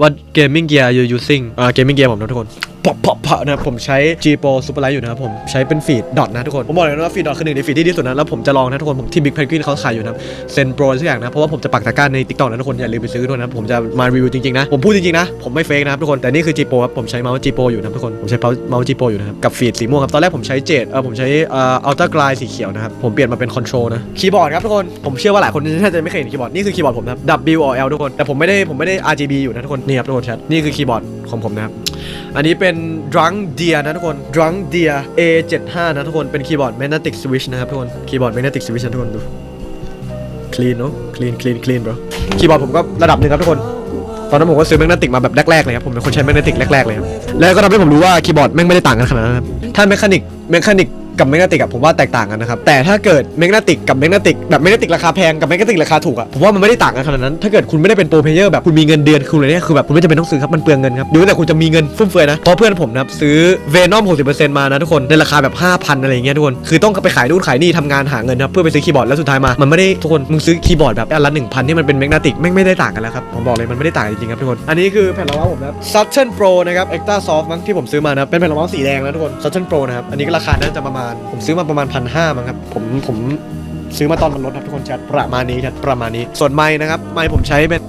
what gaming gear you using อ่า gaming gear ผมนะทุกคน ปะปะปะนะครับผมใช้ G Pro Super Light อยู่นะครับผมใช้เป็นฟีดดอทนะทุกคนผมบอกเลยนะว่าฟีดดอทคือหนึ่งในฟีดที่ดีสุดนะแล้วผมจะลองนะทุกคนผมที่ Big Penguin เขาขายอยู่นะเซนโปรสักอย่างนะเพราะว่าผมจะปักตะกร้าใน TikTok นะทุกคนอย่าลืมไปซื้อด้วยนะผมจะมารีวิวจริงๆนะผมพูดจริงๆนะผมไม่เฟกนะครับทุกคนแต่นี่คือ G Pro ครับผมใช้เมาส์ G Pro อยู่นะทุกคนผมใช้เมาส์ G Pro อยู่นะครับกับฟีดสีม่วงครับตอนแรกผมใช้เจดเออผมใช้เอ่ออัลตร้ากลายสีเขียวนะครับผมเปลี่ยนมาเป็นคอนโทรลนะคีย์บอร์ดครับทุกคนผมเชื่อว่าหลายคนน่าจะไม่เคยเห็นคีย์บอร์ดนี่คือคีย์บอร์ดผมนะครับ W O L ทุกคนแต่ผมไม่ได้ผมไม่ได้ RGB อยู่นะทุกคนนี่ครับทุกคนแชทนี่คือคีย์บอร์ดของผมนะครับ อันนี้เป็น Drunk Deer นะทุกคน Drunk Deer A75 นะทุกคน เป็นคีย์บอร์ด Magnetic Switch นะครับทุกคน คีย์บอร์ด Magnetic Switch นะทุกคนดู clean เนาะ clean clean clean bro คีย์บอร์ดผมก็ระดับหนึ่งครับทุกคน ตอนนั้นผมก็ซื้อ Magnetic มาแบบแรกๆเลยครับ ผมเป็นคนใช้ Magnetic แรกๆเลยครับ แล้วก็ทำให้ผมรู้ว่าคีย์บอร์ดแม่งไม่ได้ต่างกันขนาดนั้นครับ ถ้า Mechanic Mechanic กั กับ Magnetic อะผมว่าแตกต่างกันนะครับ แต่ถ้าเกิด Magnetic กับ Magnetic แบบ Magnetic ราคาแพงกับ Magnetic ราคาถูกอะผมว่ามันไม่ได้ต่างกันขนาดนั้นถ้าเกิดคุณไม่ได้เป็นโปรเพลเยอร์แบบคุณมีเงินเดือนคุณอะไรเนี่ยคือแบบคุณไม่จำเป็นต้องซื้อครับมันเปลืองเงินครับดูแต่คุณจะมีเงินฟุ่มเฟือยนะเพราะเพื่อนผมนะครับซื้อ Venom 60%มานะทุกคนในราคาแบบ 5,000อะไรเงี้ยทุกคนคือต้องไปขายนู่นขายนี่ทำงานหาเงินครับเพื่อไปซื้อคีย์บอร์ดแล้วสุดท้ายมามันไม่ได้ทุกคนมึงซื้อคีย์บอร์ดแบบอันละ1,000ที่มันเป็น Magnetic แม่งไม่ได้ต่างกันแล้วครับผมบอกเลยมันไม่ได้ต่างจริงๆครับทุกคนอันนี้คือแผ่นรองเมาผมนะครับ Saturn Pro นะครับ Extra Soft มั้งที่ผมซื้อมานะเป็นแผ่นรองเมาส์สีแดงนะทุกคน Saturn Pro นะครับอันนี้ก็ราคาน่าจะประมาณผมซื้อมาประมาณพันห้ามั้งครับ ผมผมซื้อมาตอนมันลดครับทุกคนแชทประมาณนี้ครับประมาณนี้ ส่วนไม้นะครับ ไม้ผมใช้เป็น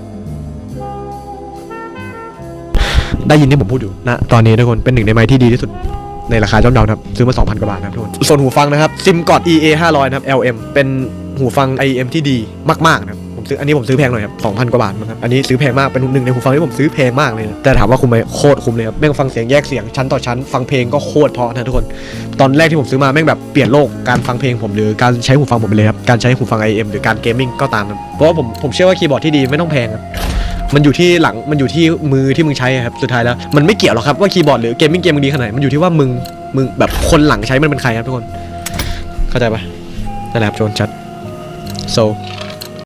ได้ยินที่ผมพูดอยู่นะตอนนี้ทุกคนเป็นหนึ่งในไม้ที่ดีที่สุดในราคาย่อมเยานะครับ ซื้อมา 2,000 กว่าบาทนะครับทุกคนส่วนหูฟังนะครับซิมกอด EA 500นะครับ LM เป็นหูฟัง IEM ที่ดีมากๆนะครับ ผมซื้ออันนี้ผมซื้อแพงหน่อยครับ2,000กว่าบาทมั้งครับอันนี้ซื้อแพงมากเป็นหนึ่งในหูฟังที่ผมซื้อแพงมากเลยนะแต่ถามว่าคุ้มไหมโคตรคุ้มเลยครับแม่งฟังเสียงแยกเสียงชั้นต่อชั้นฟังเพลงก็โคตรเพราะนะทุกคน ตอนแรกที่ผมซื้อมาแม่งแบบเปลี่ยนโลกการฟังเพลงผมหรือการใช้หูฟังผมไปเลยครับการใช้หูฟัง IM หรือการเกมมิ่งก็ตามเพราะว่าผมผมเชื่อว่าคีย์บอร์ดที่ดีไม่ต้องแพงครับมันอยู่ที่หลังมันอยู่ที่มือที่มึงใช้ครับสุดท้ายแล้วมันไม่เกี่ยวหรอกครับว่าคีย์บอร์ดหรือเกมมิ่งเกมมึงดีขนาดไหนมันอยู่ที่ว่ามึงมึงแบบคนหลังใช้มันเป็นใครครับทุกคน เข้าใจปะนั่นแหละครับโจนชัด so